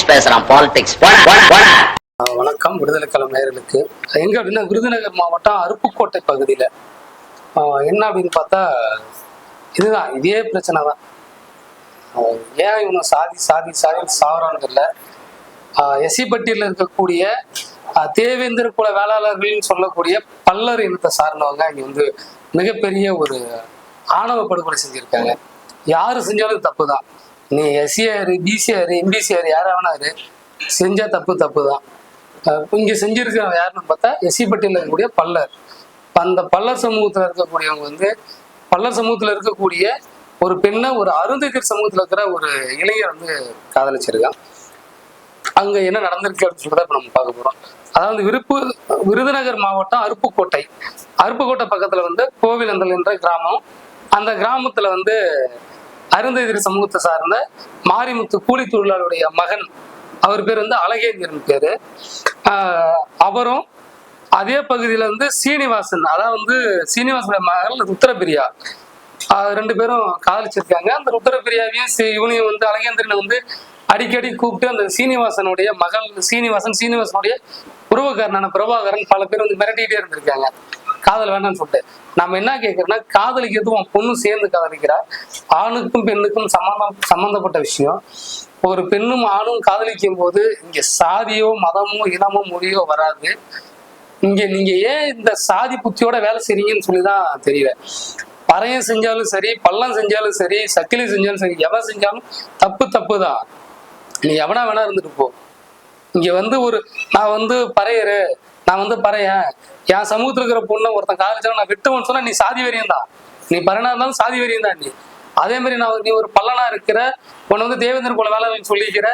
Politics பேசுறான் politics வணக்கம். விடுதலை களம் நேயர்களுக்கு. எங்க அப்படின்னா விருதுநகர் மாவட்டம் அருப்புக்கோட்டை பகுதியில. என்ன அப்படின்னு பார்த்தா இதுதான் இதே பிரச்சனை தான். ஏன் இவனும் சாதி சாதி சாதி சாவறான்னு தெரியல. எஸ்சி இருக்கக்கூடிய தேவேந்திர குல வேளாளர்கள்னு சொல்லக்கூடிய பல்லர் இனத்தை சார்ந்தவங்க இங்க வந்து மிகப்பெரிய ஒரு ஆணவ படுகொலை செஞ்சிருக்காங்க. யாரு செஞ்சாலும் தப்பு தான் நீ எஸ்சிஆர் பிசிஆர் எம்பிசிஆர் யாராக வேணாரு செஞ்சால் செஞ்சா தப்பு தப்பு தான் இங்கே இங்க யாருன்னு பார்த்தா எஸ்சி பட்டியலில் இருக்கக்கூடிய பல்லர். அந்த பல்லர் சமூகத்தில் இருக்கக்கூடியவங்க வந்து பல்லர் சமூகத்தில் இருக்கக்கூடிய ஒரு பெண்ணை ஒரு அருந்ததிர் சமூகத்தில் இருக்கிற ஒரு இளைஞர் வந்து காதலிச்சிருக்கான். அங்கே என்ன நடந்திருக்கு அப்படின்னு சொல்றத இப்போ நம்ம பார்க்க போகிறோம் அதாவது விருப்பு விருதுநகர் மாவட்டம் அருப்புக்கோட்டை. அருப்புக்கோட்டை பக்கத்தில் வந்து கோவிலந்தல் என்ற கிராமம். அந்த கிராமத்தில் வந்து அருந்ததிர் சமூகத்தை சார்ந்த மாரிமுத்து கூலி தொழிலாளருடைய மகன் அவர் பேர் வந்து அழகேந்திரன் பேரு. அவரும் அதே பகுதியில வந்து சீனிவாசன் அதாவது வந்து சீனிவாசனுடைய மகள் ருத்ரபிரியா. ரெண்டு பேரும் காதலிச்சிருக்காங்க. அந்த ருத்ரபிரியாவையும் இவனையும் வந்து அழகேந்திரனை வந்து அடிக்கடி கூப்பிட்டு அந்த சீனிவாசனுடைய மகள் சீனிவாசன் சீனிவாசனுடைய உறவுக்காரனான பிரபாகரன் பல பேர் வந்து மிரட்டிக்கிட்டே இருந்திருக்காங்க. காதல் வேண்டாம்னு சொல்லிட்டு. நம்ம என்ன கேட்கறோம்னா காதலிக்கிறது உன் சேர்ந்து காதலிக்கிறா? ஆணுக்கும் பெண்ணுக்கும் சம்பந்தம் சம்பந்தப்பட்ட விஷயம். ஒரு பெண்ணும் ஆணும் காதலிக்கும் போது இங்க சாதியோ மதமோ இனமோ மொழியோ வராது. இங்க நீங்க ஏன் இந்த சாதி புத்தியோட வேலை செய்றீங்கன்னு சொல்லிதான் தெரியல. பறையம் செஞ்சாலும் சரி பள்ளம் செஞ்சாலும் சரி சக்கிலி செஞ்சாலும் சரி எவன் செஞ்சாலும் தப்பு தப்பு தான் நீ எவனா வேணா இருந்துட்டு போ. இங்க வந்து ஒரு நான் வந்து பறையரு. நான் வந்து பறையன். என் சமூகத்துல இருக்கிற பொண்ணை ஒருத்தன் காதலிச்சா நான் விட்டுவன் சொன்னா நீ சாதி வெறியன் தான் நீ பரணா இருந்தாலும் சாதி வெறியன் தான் நீ. அதே மாதிரி நான் நீ ஒரு பல்லனா இருக்கிற உன்னை வந்து தேவேந்திர குல வேலை சொல்லிக்கிற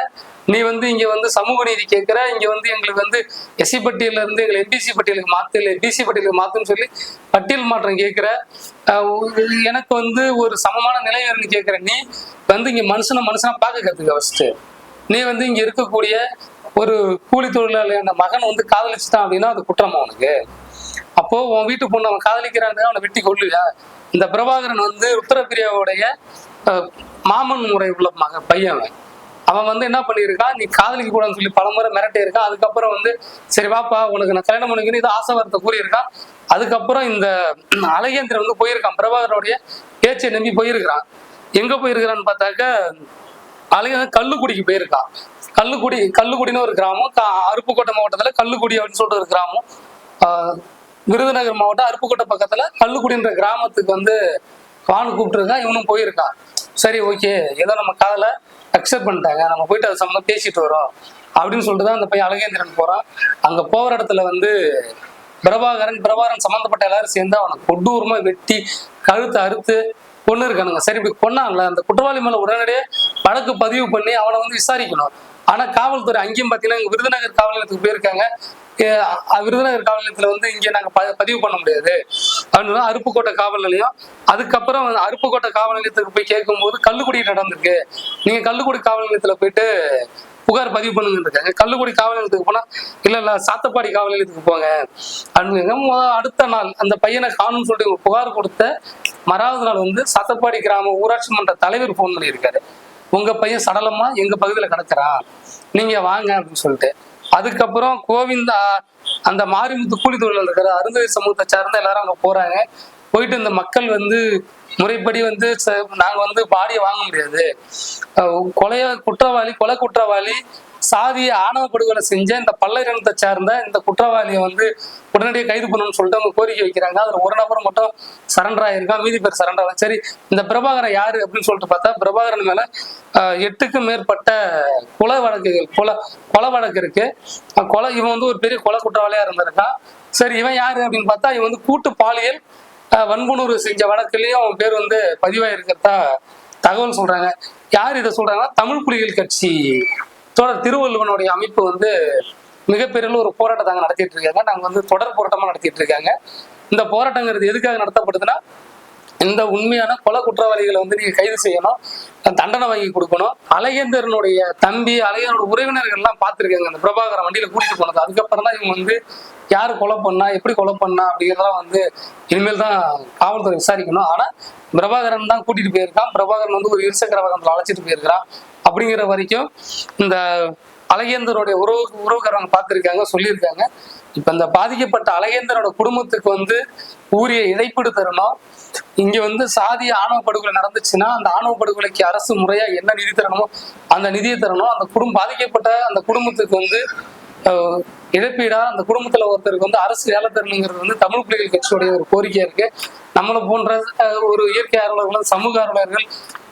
நீ வந்து இங்க வந்து சமூக நீதி கேட்கிற இங்க வந்து எங்களுக்கு வந்து எஸ்சி பட்டியல இருந்து எங்களை எம்பிசி பட்டியலுக்கு மாத்து இல்லை பிசி பட்டியலுக்கு மாத்துன்னு சொல்லி பட்டியல் மாற்றம் கேட்கிற ஒரு- எனக்கு வந்து ஒரு சமமான நிலை வேணும்னு கேட்கிற நீ வந்து இங்க மனுஷனை மனுஷனா பார்க்க கத்துக்க ஃபர்ஸ்ட் நீ வந்து இங்க இருக்கக்கூடிய ஒரு கூலி தொழிலாளியான மகன் வந்து காதலிச்சுட்டான் அப்படின்னா அது குற்றமா அவனுக்கு அப்போ உன் வீட்டு பொண்ணு அவன் காதலிக்கிறான்னு அவனை வெட்டி கொள்ளுவியா இந்த பிரபாகரன் வந்து உத்தரப்பிரியாவுடைய மாமன் முறை உள்ள மகன் பையன் அவன். அவன் வந்து என்ன பண்ணியிருக்கான்? நீ காதலிக்க கூடாதுன்னு சொல்லி பலமுறை மிரட்டி இருக்கான் அதுக்கப்புறம் வந்து சரி வாப்பா உனக்கு நான் கல்யாணம் பண்ணிக்கணும் இது ஆசைவார்த்தை கூறியிருக்கான். அதுக்கப்புறம் இந்த அழகேந்திரன் வந்து போயிருக்கான். பிரபாகரனுடைய பேச்சை நம்பி போயிருக்கிறான். எங்க போயிருக்கிறான்னு பார்த்தாக்க அழகன் கல்லுக்குடிக்கு போயிருக்கான். கல்லுக்குடி கல்லுக்குடின்னு ஒரு கிராமம். அருப்புக்கோட்டை மாவட்டத்தில் கல்லுக்குடி அப்படின்னு சொல்லிட்டு ஒரு கிராமம். விருதுநகர் மாவட்டம் அருப்புக்கோட்டை பக்கத்துல கல்லுக்குடின்ற கிராமத்துக்கு வந்து வான்னு கூப்பிட்டுருக்கான். இவனும் போயிருக்கான். சரி ஓகே. ஏதோ நம்ம காதல அக்செப்ட் பண்ணிட்டாங்க. நம்ம போயிட்டு அது சம்மந்தம் பேசிட்டு வரோம். அப்படின்னு சொல்லிட்டு தான் அந்த பையன் அழகேந்திரன் போறான். அங்க போகிற இடத்துல வந்து பிரபாகரன் பிரபாகரன் சம்மந்தப்பட்ட எல்லாரும் சேர்ந்து அவனை கொடூரமா வெட்டி கழுத்தை அறுத்து கொண்டு இருக்கானுங்க சரி இப்படி கொன்னான்ல அந்த குற்றவாளி மேல உடனடியே வழக்கு பதிவு பண்ணி அவனை வந்து விசாரிக்கணும். ஆனா காவல்துறை அங்கேயும் பாத்தீங்கன்னா இங்க விருதுநகர் காவல் நிலையத்துக்கு போயிருக்காங்க விருதுநகர் காவல் நிலையத்துல வந்து இங்க நாங்க பதிவு பண்ண முடியாது. அப்படின்னு அருப்புக்கோட்டை காவல் நிலையம். அதுக்கப்புறம் அருப்புக்கோட்டை காவல் நிலையத்துக்கு போய் கேட்கும்போது கல்லுக்குடி நடந்திருக்கு. நீங்க கல்லுக்குடி காவல் நிலையத்துல போயிட்டு புகார் பதிவு பண்ணுங்கன்னு இருக்காங்க. கல்லுக்குடி காவல் நிலையத்துக்கு போனா இல்ல இல்ல சாத்தப்பாடி காவல் நிலையத்துக்கு போங்க. அப்படின்னு அடுத்த நாள் அந்த பையனை காணும்னு சொல்லிட்டு புகார் கொடுத்த மறாவது நாள் வந்து சாத்தப்பாடி கிராம ஊராட்சி மன்ற தலைவர் ஃபோன் பண்ணியிருக்காரு. உங்க பையன் சடலமா எங்க பகுதியில கிடக்குறான். நீங்க வாங்க அப்படின்னு சொல்லிட்டு. அதுக்கப்புறம் கோவிந்தா அந்த மாரிமுத்து கூலி தொழிலாளர் இருக்கிற அருந்ததி சமூகத்தை சார்ந்த எல்லாரும் அங்க போறாங்க. போயிட்டு இந்த மக்கள் வந்து முறைப்படி வந்து நாங்க வந்து பாடியை வாங்க முடியாது. கொலைய குற்றவாளி கொலை குற்றவாளி சாதிய ஆணவ படுகொலை செஞ்ச இந்த பல்லர் சார்ந்த இந்த குற்றவாளியை வந்து உடனடியாக கைது பண்ணணும்னு சொல்லிட்டு அவங்க கோரிக்கை வைக்கிறாங்க. அதுல ஒரு நபர் மட்டும் சரண்டர் ஆயிருக்கான். மீதி பேர் சரண்டர் ஆகும் சரி இந்த பிரபாகரன் யாரு அப்படின்னு சொல்லிட்டு பார்த்தா பிரபாகரன் மேல எட்டுக்கும் மேற்பட்ட கொலை வழக்குகள் கொலை கொலை வழக்கு இருக்கு. கொலை இவன் வந்து ஒரு பெரிய கொலை குற்றவாளியா இருந்திருக்கான். சரி இவன் யாரு அப்படின்னு பார்த்தா இவன் வந்து கூட்டு பாலியல் ஆஹ், வன்புணர்வு செஞ்ச வழக்குலயும் அவன் பேர் வந்து பதிவாயிருக்கிறதா தகவல் சொல்றாங்க. யார் இதை சொல்றாங்கன்னா தமிழ் புலிகள் கட்சி. தொடர் திருவள்ளுவனுடைய அமைப்பு வந்து மிகப்பெரிய ஒரு போராட்டத்தை அங்கே நடத்திட்டு இருக்காங்க. நாங்க வந்து தொடர் போராட்டமா நடத்திட்டு இருக்காங்க. இந்த போராட்டங்கிறது எதுக்காக நடத்தப்படுதுன்னா இந்த உண்மையான கொலை குற்றவாளிகளை வந்து நீங்க கைது செய்யணும். தண்டனை வாங்கி கொடுக்கணும். அலையந்தரனுடைய தம்பி அலையனுடைய உறவினர்கள் எல்லாம் பார்த்திருக்காங்க. அந்த பிரபாகரன் வண்டியில கூட்டிட்டு போனது. அதுக்கப்புறம் தான் இவங்க வந்து யாரு கொலை பண்ணா எப்படி கொலை பண்ணா அப்படிங்கிறதெல்லாம் வந்து இனிமேல் தான் காவல்துறை விசாரிக்கணும். ஆனா பிரபாகரன் தான் கூட்டிட்டு போயிருக்கான். பிரபாகரன் வந்து ஒரு இருசக்கர வாகனத்துல அழைச்சிட்டு போயிருக்கிறான். அப்படிங்கிற வரைக்கும் இந்த அழகேந்தருடைய உறவு உறவுக்காரங்க பார்த்துருக்காங்க சொல்லியிருக்காங்க. இப்போ இந்த பாதிக்கப்பட்ட அழகேந்தரோட குடும்பத்துக்கு வந்து உரிய இழைப்பீடு தரணும். இங்க வந்து சாதிய ஆணவ படுகொலை நடந்துச்சுன்னா அந்த ஆணவ படுகொலைக்கு அரசு முறையா என்ன நிதி தரணுமோ அந்த நிதியை தரணும். அந்த குடும்பம் பாதிக்கப்பட்ட அந்த குடும்பத்துக்கு வந்து இழப்பீடா அந்த குடும்பத்துல ஒருத்தருக்கு வந்து அரசு வேலை தரணுங்கிறது வந்து தமிழ் புலிகள் கட்சியுடைய ஒரு கோரிக்கையா இருக்கு. நம்மளை போன்ற ஒரு இயற்கை ஆர்வலர்கள் சமூக ஆர்வலர்கள்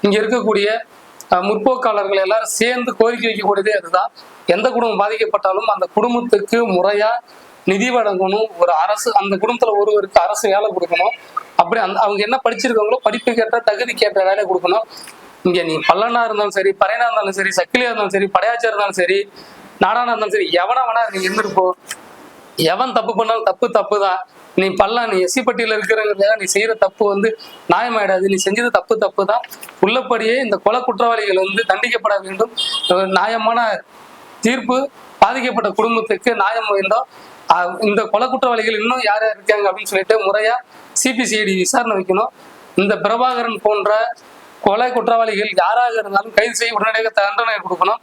இங்க இருக்கக்கூடிய முற்போக்காளர்கள் எல்லாரும் சேர்ந்து கோரிக்கை வைக்கக்கூடியதே அதுதான். எந்த குடும்பம் பாதிக்கப்பட்டாலும் அந்த குடும்பத்துக்கு முறையா நிதி வழங்கணும். ஒரு அரசு அந்த குடும்பத்துல ஒருவருக்கு அரசு வேலை கொடுக்கணும். அப்படி அந்த அவங்க என்ன படிச்சிருக்காங்களோ படிப்புக்கேற்ற கேட்ட வேலை கொடுக்கணும். இங்க நீ பல்லனா இருந்தாலும் சரி பறையனா இருந்தாலும் சரி சக்கிலியா இருந்தாலும் சரி படையாச்சா இருந்தாலும் சரி நாடானா இருந்தாலும் சரி எவனா வேணா நீங்க இருந்திருப்போ எவன் தப்பு பண்ணாலும் தப்பு தப்பு தான் நீ பல்லா நீ எசிப்பட்டியில பட்டியல நீ செய்யற தப்பு வந்து நியாயமாயிடாது. நீ செஞ்சது தப்பு தப்பு தான் உள்ளபடியே இந்த கொலை குற்றவாளிகள் வந்து தண்டிக்கப்பட வேண்டும். நியாயமான தீர்ப்பு பாதிக்கப்பட்ட குடும்பத்துக்கு நியாயம் வேண்டும் இந்த கொலை குற்றவாளிகள் இன்னும் யார் யார் இருக்காங்க அப்படின்னு சொல்லிட்டு முறையா சிபிசிஐடி விசாரணை வைக்கணும். இந்த பிரபாகரன் போன்ற கொலை குற்றவாளிகள் யாராக இருந்தாலும் கைது செய்ய உடனடியாக தண்டனை கொடுக்கணும்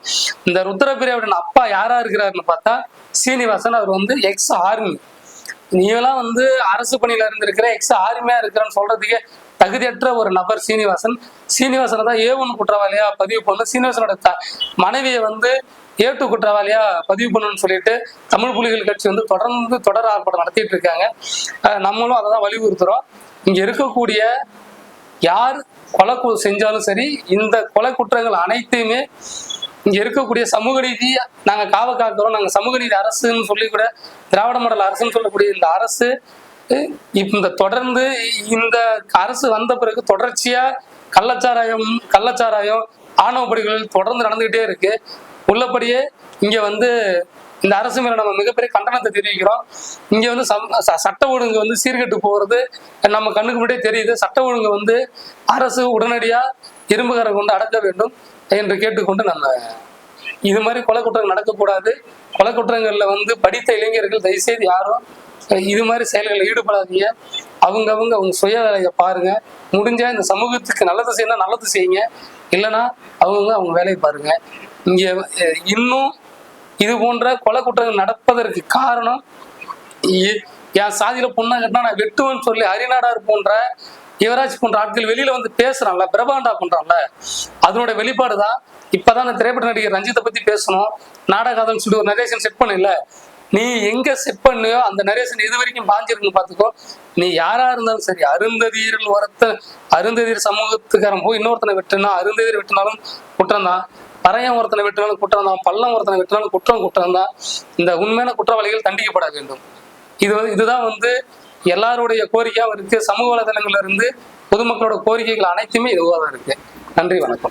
இந்த ருத்ரபிரியாவுடைய அப்பா யாரா இருக்கிறாருன்னு பார்த்தா சீனிவாசன். அவர் வந்து எக்ஸ் ஆர்மி நீங்களாம் வந்து அரசு பணியில இருந்திருக்கிற எக்ஸ் ஆர்மியா இருக்கிறன்னு சொல்றதுக்கே தகுதியற்ற ஒரு நபர் சீனிவாசன். சீனிவாசனை தான் ஏ ஒன்று குற்றவாளியா பதிவு பண்ண சீனிவாசனோட த மனைவியை வந்து ஏ டூ குற்றவாளியா பதிவு பண்ணணும்னு சொல்லிட்டு தமிழ் புலிகள் கட்சி வந்து தொடர்ந்து தொடர் ஆர்ப்பாட்டம் நடத்திட்டு இருக்காங்க. நம்மளும் அதை தான் வலியுறுத்துறோம். இங்க இருக்கக்கூடிய யார் கொலை கு- செஞ்சாலும் சரி இந்த கொலை குற்றங்கள் அனைத்தையுமே இங்க இருக்கக்கூடிய சமூக நீதி நாங்க காவ காக்கிறோம் நாங்க சமூக நீதி அரசுன்னு சொல்லி கூட திராவிட மாடல் அரசுன்னு சொல்லக்கூடிய இந்த அரசு இந்த தொடர்ந்து இந்த அரசு வந்த பிறகு தொடர்ச்சியா கள்ளச்சாராயம் கள்ளச்சாராயம் ஆணவ தொடர்ந்து நடந்துகிட்டே இருக்கு. உள்ளபடியே இங்க வந்து இந்த அரசு மேல நம்ம மிகப்பெரிய கண்டனத்தை தெரிவிக்கிறோம். இங்க வந்து சம்- சட்ட ஒழுங்கு வந்து சீர்கெட்டு போறது நம்ம கண்ணுக்கு முன்னாடியே தெரியுது. சட்ட ஒழுங்கு வந்து அரசு உடனடியா இரும்புகரை கொண்டு அடக்க வேண்டும் என்று கேட்டுக்கொண்டு நம்ம இது மாதிரி கொலை குற்றங்கள் நடக்கக்கூடாது. கொலை குற்றங்கள்ல வந்து படித்த இளைஞர்கள் தயவுசெய்து யாரும் இது மாதிரி செயல்களில் ஈடுபடாதீங்க. அவங்க அவங்க அவங்க சுய வேலையை பாருங்க. முடிஞ்சா இந்த சமூகத்துக்கு நல்லது செய்யணும் நல்லது செய்யுங்க. இல்லைன்னா அவங்கவுங்க அவங்க வேலையை பாருங்க. இங்க இன்னும் இது போன்ற கொலை குற்றங்கள் நடப்பதற்கு காரணம் என் சாதியில பொண்ணை கட்டினா நான் வெட்டுவேன்னு சொல்லி அரிநாடார் போன்ற யுவராஜ் போன்ற ஆட்கள் வெளியில வந்து பேசுறான்ல பிரபாண்டா பண்றான்ல. அதனோட வெளிப்பாடு தான். இப்பதான் அந்த திரைப்பட நடிகர் ரஞ்சித்தை பத்தி பேசணும். நாடகாதம் சொல்லி ஒரு நரேஷன் செட் பண்ணல நீ எங்க செட் பண்ணியோ அந்த நரேஷன் இது வரைக்கும் பாஞ்சிருக்குன்னு பாத்துக்கோ. நீ யாரா இருந்தாலும் சரி அருந்ததியர்கள் ஒருத்த அருந்ததியர் சமூகத்துக்காரன் போய் இன்னொருத்தனை வெட்டுனா அருந்ததியர் வெட்டினாலும் குற்றம் தான் பறையன் ஒருத்தனை வெட்டினாலும் குற்றம் தான் பள்ளம் ஒருத்தனை வெட்டினாலும் குற்றம் குற்றம் தான் இந்த உண்மையான குற்றவாளிகள் தண்டிக்கப்பட வேண்டும். இது வந்து- இதுதான் வந்து எல்லாருடைய கோரிக்கையாகவும் இருக்கு சமூக வலைதளங்கள்ல இருந்து பொதுமக்களோட கோரிக்கைகள் அனைத்துமே இதுவாக தான் இருக்கு. நன்றி வணக்கம்.